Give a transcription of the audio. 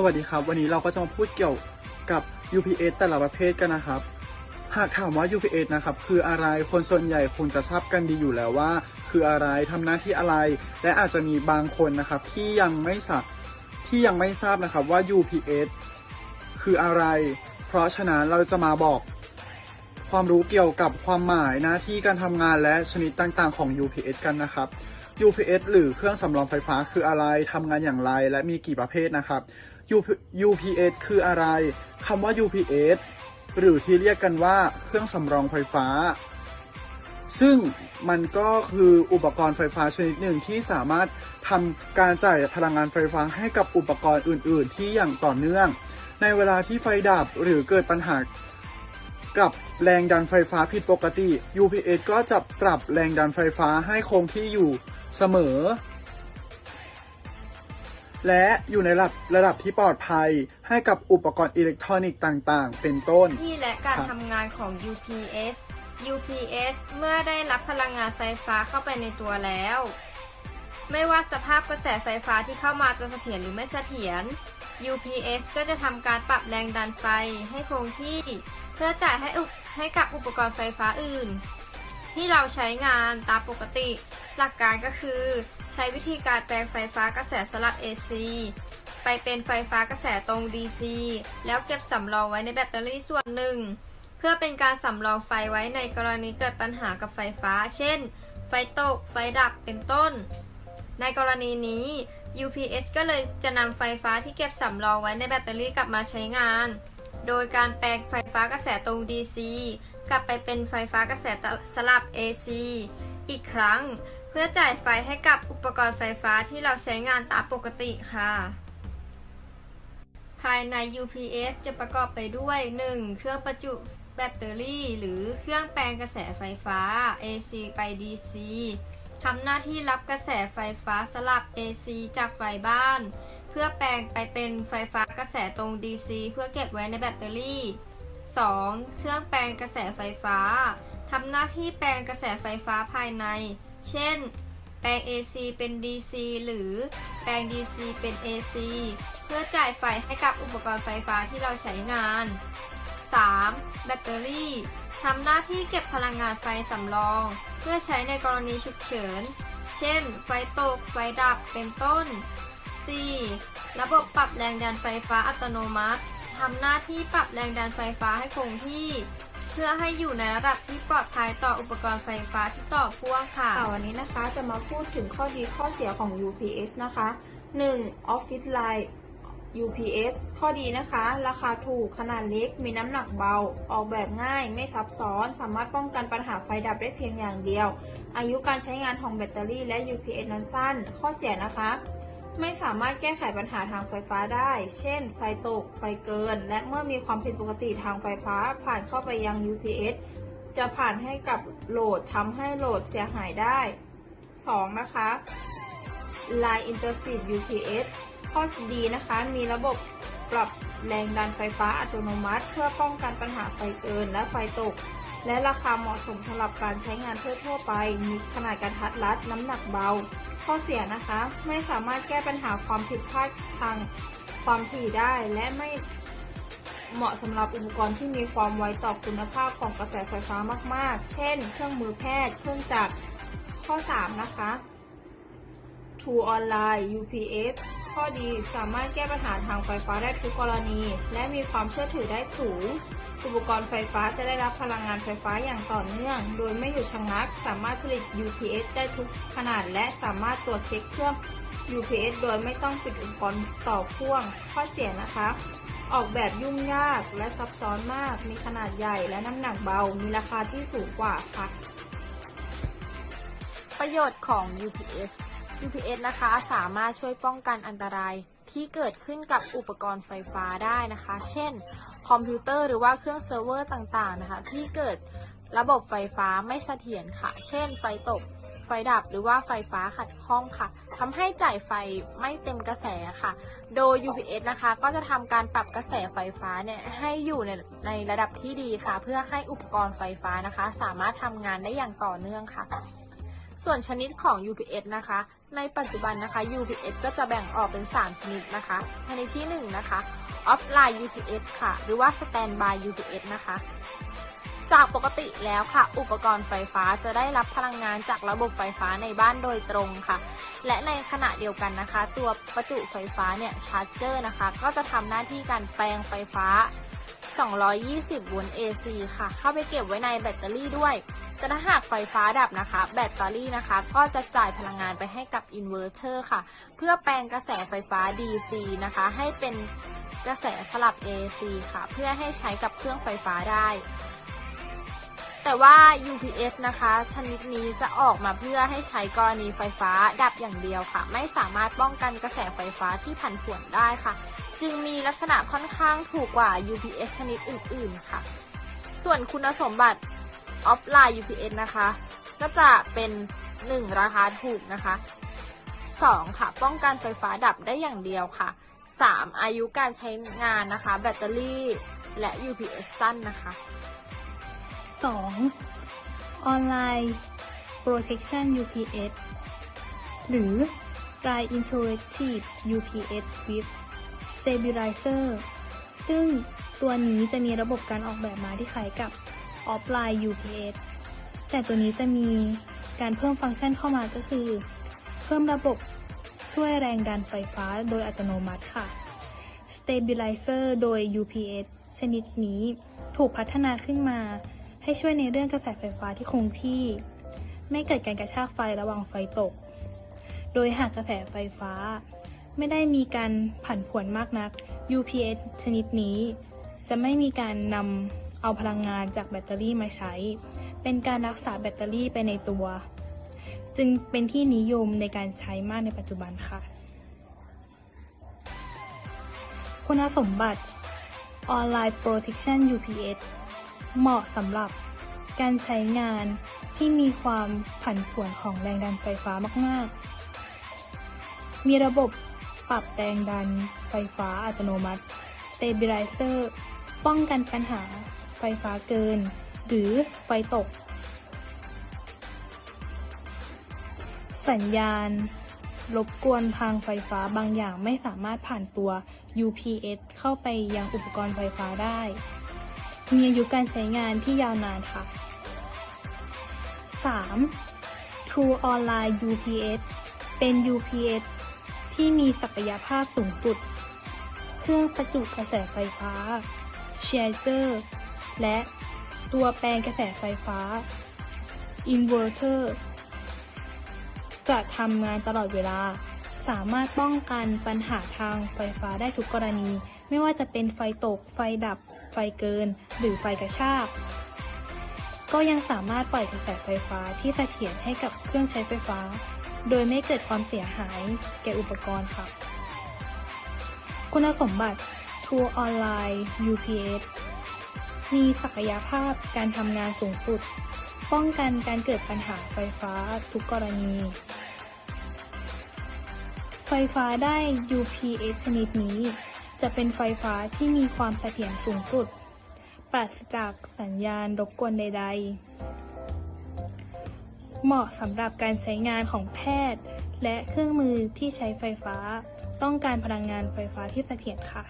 สวัสดีครับ วันนี้เราก็จะมาพูดเกี่ยวกับ UPS แต่ละประเภทกันนะครับ หากถามว่า UPS นะครับคืออะไรคนส่วนใหญ่คงจะทราบกันดีอยู่แล้วว่า คืออะไรทำหน้าที่อะไร และอาจจะมีบางคนนะครับที่ยังไม่ทราบที่ยังไม่ทราบนะครับว่า UPS คืออะไร เพราะฉะนั้นเราจะมาบอกความรู้เกี่ยวกับความหมายหน้าที่การทำงานและชนิดต่างๆของ UPS กันนะครับ UPS หรือเครื่องสำรองไฟฟ้าคืออะไรทำงานอย่างไร และมีกี่ประเภทนะครับ UPS คืออะไร คำว่า UPS หรือที่เรียกกันว่าเครื่องสำรองไฟฟ้า ซึ่งมันก็คืออุปกรณ์ไฟฟ้าชนิดหนึ่งที่สามารถทำการจ่ายพลังงานไฟฟ้าให้กับอุปกรณ์อื่น ๆ ที่อย่างต่อเนื่อง ในเวลาที่ไฟดับหรือเกิดปัญหากับแรงดันไฟฟ้าผิดปกติ UPS ก็จะปรับแรงดันไฟฟ้าให้คงที่อยู่เสมอ และอยู่ในระดับระดับที่ปลอดภัยให้กับอุปกรณ์อิเล็กทรอนิกส์ต่างๆ เป็นต้น ที่และการรทำงานของ UPS UPS เมื่อได้รับพลังงานไฟฟ้าเข้าไปในตัวแล้ว ไม่ว่าสภาพกระแสไฟฟ้าที่เข้ามาจะเสถียรหรือไม่เสถียร UPS ก็จะทำการปรับแรงดันไฟให้คงที่ เพื่อจ่ายให้ให้กับอุปกรณ์ไฟฟ้าอื่น ที่เราใช้งานตามปกติ หลักการก็คือ ช้วิธีการแปลงไฟฟ้ากระแสสลับ AC ไปเป็นไฟฟ้ากระแสตรง DC แล้วเก็บสำรองไว้ในแบตเตอรี่ส่วนหนึ่ง เพื่อเป็นการสำรองไฟไว้ในกรณีเกิดปัญหากับไฟฟ้า เช่น ไฟตก ไฟดับ เป็นต้น ในกรณีนี้ UPS ก็เลยจะนำไฟฟ้าที่เก็บสำรองไว้ในแบตเตอรี่กลับมาใช้งาน โดยการแปลงไฟฟ้ากระแสตรง DC กลับไปเป็นไฟฟ้ากระแสสลับ AC อีกครั้ง เพื่อจ่ายไฟให้กับอุปกรณ์ไฟฟ้าที่เราใช้งานตามปกติค่ะ ภายใน UPS จะประกอบไปด้วย 1. เครื่องประจุแบตเตอรี่ หรือเครื่องแปลงกระแสไฟฟ้า AC ไป DC ทำหน้าที่รับกระแสไฟฟ้าสลับ AC จากไฟบ้าน เพื่อแปลงไปเป็นไฟฟ้ากระแสตรง DC เพื่อเก็บไว้ในแบตเตอรี่ 2. เครื่องแปลงกระแสไฟฟ้า ทำหน้าที่แปลงกระแสไฟฟ้าภายใน เช่น แปลง AC เป็น DC หรือแปลง DC เป็น AC เพื่อจ่ายไฟให้กับอุปกรณ์ไฟฟ้าที่เราใช้งาน 3. แบตเตอรี่ทำหน้าที่เก็บพลังงานไฟสำรอง เพื่อใช้ในกรณีฉุกเฉิน เช่น ไฟตก ไฟดับ เป็นต้น 4. ระบบปรับแรงดันไฟฟ้าอัตโนมัติทำหน้าที่ปรับแรงดันไฟฟ้าให้คงที่ พื่อให้อยู่ในระดับที่ปลอดภัยต่ออุปกรณ์ไฟฟ้าที่ต่อพ่วงค่ะ ค่ะวันนี้นะคะจะมาพูดถึงข้อดีข้อเสียของ UPS นะคะ 1. Office Line UPS ข้อดีนะคะ ราคาถูกขนาดเล็ก มีน้ำหนักเบา ออกแบบง่าย ไม่ซับซ้อน สามารถป้องกันปัญหาไฟดับได้เพียงอย่างเดียว อายุการใช้งานของแบตเตอรี่และ UPS นั้นสั้น ข้อเสียนะคะ ไม่สามารถแก้ไขปัญหาทางไฟฟ้าได้ เช่น ไฟตก ไฟเกิน และเมื่อมีความผิดปกติทางไฟฟ้าผ่านเข้าไปยัง UPS จะผ่านให้กับโหลดทำให้โหลดเสียหายได้ 2. นะคะ Line Interseed UPS ข้อดีนะคะ มีระบบปรับแรงดันไฟฟ้าอัตโนมัติ เพื่อป้องกันปัญหาไฟเกินและไฟตก และราคาเหมาะสมสำหรับการใช้งานทั่วๆไป มีขนาดกระทัดรัด น้ำหนักเบา ข้อเสียนะคะ ไม่สามารถแก้ปัญหาความผิดพลาดทางความถี่ได้ และไม่เหมาะสำหรับอุปกรณ์ที่มีความไวต่อคุณภาพของกระแสไฟฟ้ามาก ๆ เช่น เครื่องมือแพทย์ เครื่องจักร ข้อ 3 นะคะ True Online UPS ข้อดีสามารถแก้ปัญหาทางไฟฟ้าได้ทุกกรณี และมีความเชื่อถือได้สูง อุปกรณ์ไฟฟ้าจะได้รับพลังงานไฟฟ้าอย่างต่อเนื่อง โดยไม่หยุดชะงัก สามารถผลิต UPS ได้ทุกขนาด และสามารถตรวจเช็คเครื่อง UPS โดยไม่ต้องปิดอุปกรณ์ต่อพ่วง ข้อเสียนะคะ ออกแบบยุ่งยากและซับซ้อนมาก มีขนาดใหญ่และน้ำหนักเบา มีราคาที่สูงกว่าค่ะ ประโยชน์ของ UPS UPS นะคะสามารถช่วยป้องกันอันตรายที่เกิดขึ้นกับอุปกรณ์ไฟฟ้าได้นะคะ เช่น คอมพิวเตอร์หรือว่าเครื่องเซิร์ฟเวอร์ต่างๆนะคะ ที่เกิดระบบไฟฟ้าไม่เสถียรค่ะ เช่น ไฟตก ไฟดับหรือว่าไฟฟ้าขัดข้องค่ะทำให้จ่ายไฟไม่เต็มกระแสค่ะ โดย UPS นะคะก็จะทำการปรับกระแสไฟฟ้าเนี่ยให้อยู่ในในระดับที่ดีค่ะ เพื่อให้อุปกรณ์ไฟฟ้านะคะ สามารถทำงานได้อย่างต่อเนื่องค่ะ ส่วนชนิดของ UPS นะคะ ในปัจจุบันนะคะ UPS ก็จะแบ่งออกเป็น 3 ชนิดนะคะชนิดที่ 1 นะคะ offline UPS ค่ะ หรือว่า standby UPS นะคะ จากปกติแล้วค่ะ อุปกรณ์ไฟฟ้าจะได้รับพลังงานจากระบบไฟฟ้าในบ้านโดยตรงค่ะ และในขณะเดียวกันนะคะ ตัวประจุไฟฟ้าเนี่ยชาร์จเจอร์นะคะ ก็จะทำหน้าที่การแปลงไฟฟ้า 220 โวลต์ AC ค่ะ เข้าไปเก็บไว้ในแบตเตอรี่ด้วยแต่ถ้าหากไฟฟ้าดับนะคะ แบตเตอรี่นะคะ ก็จะจ่ายพลังงานไปให้กับอินเวอร์เตอร์ค่ะ เพื่อแปลงกระแสไฟฟ้า DC นะคะ ให้เป็น กระแสสลับ AC ค่ะ เพื่อให้ใช้กับเครื่องไฟฟ้าได้ แต่ว่า UPS นะคะ ชนิดนี้จะออกมาเพื่อให้ใช้กรณีไฟฟ้าดับอย่างเดียวค่ะ ไม่สามารถป้องกันกระแสไฟฟ้าที่ผันผวนได้ค่ะ จึงมีลักษณะค่อนข้างถูกกว่า UPS ชนิดอื่น ๆ ค่ะ ส่วนคุณสมบัติออฟไลน์ UPS นะคะ ก็จะเป็น 1 ราคาถูกนะคะ 2 ค่ะ ป้องกันไฟฟ้าดับได้อย่างเดียวค่ะ 3 อายุการใช้งานนะคะ แบตเตอรี่และ UPS สั้นนะคะ 2. Online Protection UPS หรือ Dry Interactive UPS with Stabilizer ซึ่งตัวนี้จะมีระบบการออกแบบมาที่คล้ายกับ Offline UPS แต่ตัวนี้จะมีการเพิ่มฟังก์ชันเข้ามาก็คือ เพิ่มระบบ ช่วยแรงดันไฟฟ้าโดยอัตโนมัติค่ะ Stabilizer โดย UPS ชนิดนี้ถูกพัฒนาขึ้นมา ให้ช่วยในเรื่องกระแสไฟฟ้าที่คงที่ ไม่เกิดการกระชากไฟระหว่างไฟตก โดยหากกระแสไฟฟ้า ไม่ได้มีการผันผวนมากนัก UPS ชนิดนี้ จะไม่มีการนำเอาพลังงานจากแบตเตอรี่มาใช้ เป็นการรักษาแบตเตอรี่ไปในตัว จึงเป็นที่นิยมในการใช้มากในปัจจุบันค่ะ คุณสมบัติ Online Protection UPS เหมาะสำหรับการใช้งานที่มีความผันผวนของแรงดันไฟฟ้ามาก ๆ มีระบบปรับแรงดันไฟฟ้าอัตโนมัติ Stabilizer ป้องกันปัญหาไฟฟ้าเกิน หรือไฟตก สัญญาณ รบกวนทางไฟฟ้าบางอย่างไม่สามารถผ่านตัว UPS เข้าไปยังอุปกรณ์ไฟฟ้าได้ มีอายุการใช้งานที่ยาวนานค่ะ 3. True Online UPS เป็น UPS ที่มีศักยภาพสูงสุด เครื่องประจุกระแสไฟฟ้า Charger และตัวแปลงกระแสไฟฟ้า Inverter จะทำงานตลอดเวลา สามารถป้องกันปัญหาทางไฟฟ้าได้ทุกกรณี ไม่ว่าจะเป็นไฟตก ไฟดับ ไฟเกิน หรือไฟกระชาก ก็ยังสามารถปล่อยกระแสไฟฟ้าที่เสถียรให้กับเครื่องใช้ไฟฟ้า โดยไม่เกิดความเสียหายแก่อุปกรณ์ค่ะ คุณสมบัติ True Online UPS มีศักยภาพการทำงานสูงสุด ป้องกันการเกิดปัญหาไฟฟ้าทุกกรณี ไฟฟ้าได้ UPS ชนิดนี้ จะเป็นไฟฟ้าที่มีความเสถียรสูงสุด ปราศจากสัญญาณรบกวนใด ๆ เหมาะสำหรับการใช้งานของแพทย์ และเครื่องมือที่ใช้ไฟฟ้า ต้องการพลังงานไฟฟ้าที่เสถียรค่ะ